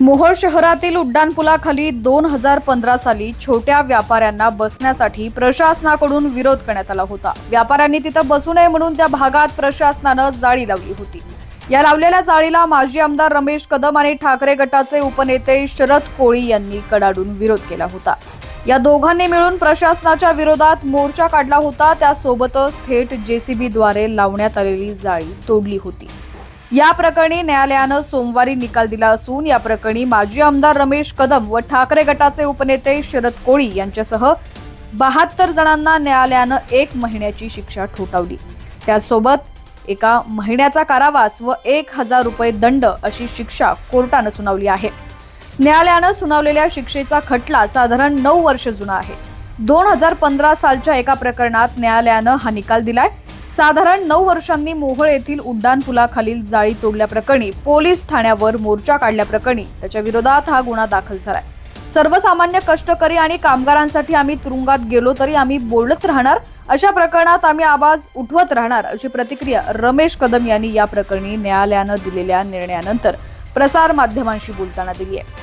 मोहोळ शहरातील उड्डाणपुलाखाली दोन हजार पंधरा साली छोट्या व्यापाऱ्यांना बसण्यासाठी प्रशासनाकडून विरोध करण्यात आला होता. व्यापाऱ्यांनी तिथं बसू नये म्हणून त्या भागात प्रशासनानं जाळी लावली होती. या लावलेल्या जाळीला माजी आमदार रमेश कदम आणि ठाकरे गटाचे उपनेते शरद कोळी यांनी कडाडून विरोध केला होता. या दोघांनी मिळून प्रशासनाच्या विरोधात मोर्चा काढला होता. त्यासोबतच थेट जेसीबीद्वारे लावण्यात आलेली जाळी तोडली होती. या प्रकरणी न्यायालयानं सोमवारी निकाल दिला असून या प्रकरणी माजी आमदार रमेश कदम व ठाकरे गटाचे उपनेते शरद कोळी यांच्यासह बहात्तर जणांना न्यायालयानं एक महिन्याची शिक्षा ठोठावली. त्यासोबत एका महिन्याचा कारावास व एक हजार रुपये दंड अशी शिक्षा कोर्टानं सुनावली आहे. न्यायालयानं सुनावलेल्या शिक्षेचा खटला साधारण नऊ वर्ष जुना आहे. दोन हजार पंधरा सालच्या एका प्रकरणात न्यायालयानं हा निकाल दिलाय. साधारण नऊ वर्षांनी मोहोळ येथील उड्डाण पुलाखालील जाळी तोडल्याप्रकरणी पोलीस ठाण्यावर मोर्चा काढल्याप्रकरणी त्याच्या विरोधात हा गुन्हा दाखल झालाय. सर्वसामान्य कष्टकरी आणि कामगारांसाठी आम्ही तुरुंगात गेलो तरी आम्ही बोलत राहणार अशा प्रकरणात आम्ही आवाज उठवत राहणार अशी प्रतिक्रिया रमेश कदम यांनी या प्रकरणी न्यायालयानं दिलेल्या निर्णयानंतर प्रसार माध्यमांशी बोलताना दिली आहे.